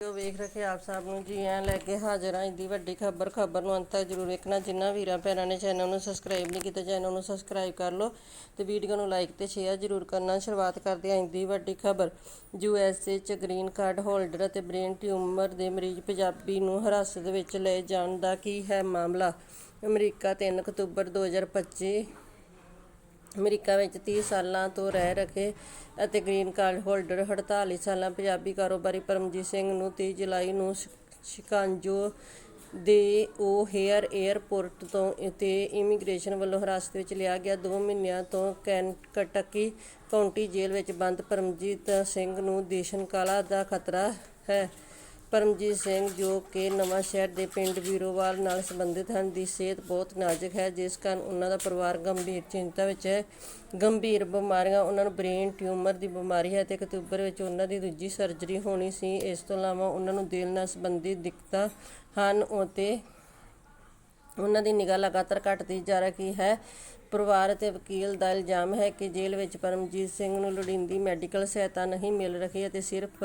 ਜੋ ਵੇਖ ਰਹੇ ਆਪ ਸਭ ਨੂੰ ਜੀ, ਐ ਲੈ ਕੇ ਹਾਜ਼ਰ ਹਾਂ ਇੰਦੀ ਵੱਡੀ ਖਬਰ ਖਬਰ ਨੂੰ ਅੰਤ ਤੱਕ ਜ਼ਰੂਰ ਵੇਖਣਾ। ਜਿੰਨਾ ਵੀਰਾਂ ਭੈਣਾਂ ਨੇ ਚੈਨਲ ਨੂੰ ਸਬਸਕ੍ਰਾਈਬ ਨਹੀਂ ਕੀਤਾ ਚੈਨਲ ਨੂੰ ਸਬਸਕ੍ਰਾਈਬ ਕਰ ਲਓ। ਤੇ ਵੀਡੀਓ ਨੂੰ ਲਾਈਕ ਤੇ ਸ਼ੇਅਰ ਜ਼ਰੂਰ ਕਰਨਾ। ਸ਼ੁਰੂਆਤ ਕਰਦੇ ਹਾਂ ਦੀ ਵੱਡੀ ਖਬਰ। ਯੂ ਐਸ ਏ ਚ ਗ੍ਰੀਨ ਕਾਰਡ ਹੋਲਡਰ ਅਤੇ ਬ੍ਰੇਨ ਟਿਊਮਰ ਦੇ ਮਰੀਜ਼ ਪੰਜਾਬੀ ਨੂੰ ਹਿਰਾਸਤ ਵਿੱਚ ਲਏ ਜਾਣ ਦਾ ਕੀ ਹੈ ਮਾਮਲਾ? ਅਮਰੀਕਾ 3 ਅਕਤੂਬਰ 2025 ਅਮਰੀਕਾ ਵਿੱਚ 30 ਸਾਲਾਂ ਤੋਂ ਰਹਿ ਰਹੇ ਅਤੇ ਗ੍ਰੀਨ ਕਾਰਡ ਹੋਲਡਰ 48 ਸਾਲਾਂ ਪੰਜਾਬੀ ਕਾਰੋਬਾਰੀ ਪਰਮਜੀਤ ਸਿੰਘ ਨੂੰ 30 ਜੁਲਾਈ ਨੂੰ ਸ਼ਿ- ਸ਼ਿਕਾਂਜੋ ਦੇ ਓਹੇਅਰ ਹੇਅਰ 에ਅਰਪੋਰਟ ਤੋਂ ਤੇ ਇਮੀਗ੍ਰੇਸ਼ਨ ਵੱਲੋਂ ਹਿਰਾਸਤ ਵਿੱਚ ਲਿਆ ਗਿਆ। 2 ਮਹੀਨਿਆਂ ਤੋਂ ਕੈਨਟਕੀ ਕਾਉਂਟੀ ਜੇਲ੍ਹ ਵਿੱਚ ਬੰਦ ਪਰਮਜੀਤ ਸਿੰਘ ਨੂੰ ਦੇਸ਼ਨ ਕਾਲਾ ਦਾ ਖਤਰਾ ਹੈ। ਪਰਮਜੀਤ ਸਿੰਘ ਜੋ ਕਿ ਨਵਾਂ ਸ਼ਹਿਰ ਦੇ ਪਿੰਡ ਵੀਰੋਵਾਲ ਨਾਲ ਸੰਬੰਧਿਤ ਹਨ, ਦੀ ਸਿਹਤ ਬਹੁਤ ਨਾਜ਼ੁਕ ਹੈ, ਜਿਸ ਕਾਰਨ ਉਹਨਾਂ ਦਾ ਪਰਿਵਾਰ ਗੰਭੀਰ ਚਿੰਤਾ ਵਿੱਚ ਹੈ। ਗੰਭੀਰ ਬਿਮਾਰੀਆਂ, ਉਹਨਾਂ ਨੂੰ ਬ੍ਰੇਨ ਟਿਊਮਰ ਦੀ ਬਿਮਾਰੀ ਹੈ ਤੇ ਅਕਤੂਬਰ ਵਿੱਚ ਉਹਨਾਂ ਦੀ ਦੂਜੀ ਸਰਜਰੀ ਹੋਣੀ ਸੀ। ਇਸ ਤੋਂ ਇਲਾਵਾ ਉਹਨਾਂ ਨੂੰ ਦਿਲ ਨਾਲ ਸੰਬੰਧਿਤ ਦਿੱਕਤਾਂ ਹਨ ਅਤੇ ਉਹਨਾਂ ਦੀ ਨਿਗਾਹ ਲਗਾਤਾਰ ਘਟਦੀ ਜਾ ਰਹੀ ਹੈ। ਪਰਿਵਾਰ ਅਤੇ ਵਕੀਲ ਦਾ ਇਲਜ਼ਾਮ ਹੈ ਕਿ ਜੇਲ੍ਹ ਵਿੱਚ ਪਰਮਜੀਤ ਸਿੰਘ ਨੂੰ ਲੋੜੀਂਦੀ ਮੈਡੀਕਲ ਸਹਾਇਤਾ ਨਹੀਂ ਮਿਲ ਰਹੀ ਅਤੇ ਸਿਰਫ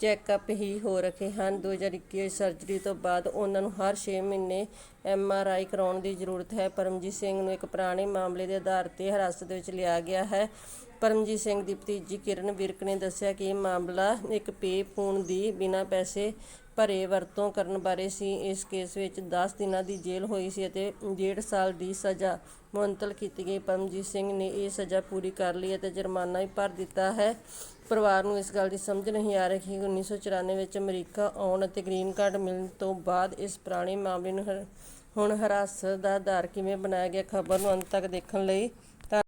ਚੈੱਕਅਪ ਹੀ ਹੋ ਰਹੇ ਹਨ। 2021 ਵਿੱਚ ਸਰਜਰੀ ਤੋਂ ਬਾਅਦ ਉਹਨਾਂ ਨੂੰ ਹਰ 6 ਮਹੀਨੇ ਐੱਮ ਆਰ ਆਈ ਕਰਾਉਣ ਦੀ ਜ਼ਰੂਰਤ ਹੈ। ਪਰਮਜੀਤ ਸਿੰਘ ਨੂੰ ਇੱਕ ਪੁਰਾਣੇ ਮਾਮਲੇ ਦੇ ਆਧਾਰ ਤੇ ਹਿਰਾਸਤ ਵਿੱਚ ਲਿਆ ਗਿਆ ਹੈ। ਪਰਮਜੀਤ ਸਿੰਘ ਦੀ ਭਤੀਜੀ ਕਿਰਨ ਵਿਰਕ ਨੇ ਦੱਸਿਆ ਕਿ ਇਹ ਮਾਮਲਾ ਇੱਕ ਪੇ ਫੋਨ ਦੀ ਬਿਨਾਂ ਪੈਸੇ ਭਰੇ ਵਰਤੋਂ ਕਰਨ ਬਾਰੇ ਸੀ। ਇਸ ਕੇਸ ਵਿੱਚ 10 ਦਿਨਾਂ ਦੀ ਜੇਲ੍ਹ ਹੋਈ ਸੀ ਅਤੇ ਡੇਢ ਸਾਲ ਦੀ ਸਜ਼ਾ ਮੁਅੱਤਲ ਕੀਤੀ ਗਈ। ਪਰਮਜੀਤ ਸਿੰਘ ਨੇ ਇਹ ਸਜ਼ਾ ਪੂਰੀ ਕਰ ਲਈ ਅਤੇ ਜੁਰਮਾਨਾ ਵੀ ਭਰ ਦਿੱਤਾ ਹੈ। ਪਰਿਵਾਰ ਨੂੰ ਇਸ ਗੱਲ ਦੀ ਸਮਝ ਨਹੀਂ ਆ ਰਹੀ ਕਿ 1994 ਵਿੱਚ ਅਮਰੀਕਾ ਆਉਣ ਅਤੇ ਗ੍ਰੀਨ ਕਾਰਡ ਮਿਲਣ ਤੋਂ ਬਾਅਦ ਇਸ ਪੁਰਾਣੇ ਮਾਮਲੇ ਨੂੰ ਹਰ- ਹੁਣ ਹਿਰਾਸਤ ਦਾ ਆਧਾਰ ਕਿਵੇਂ ਬਣਾਇਆ ਗਿਆ ਖਬਰ ਨੂੰ ਅੰਤ ਤੱਕ ਦੇਖਣ ਲਈ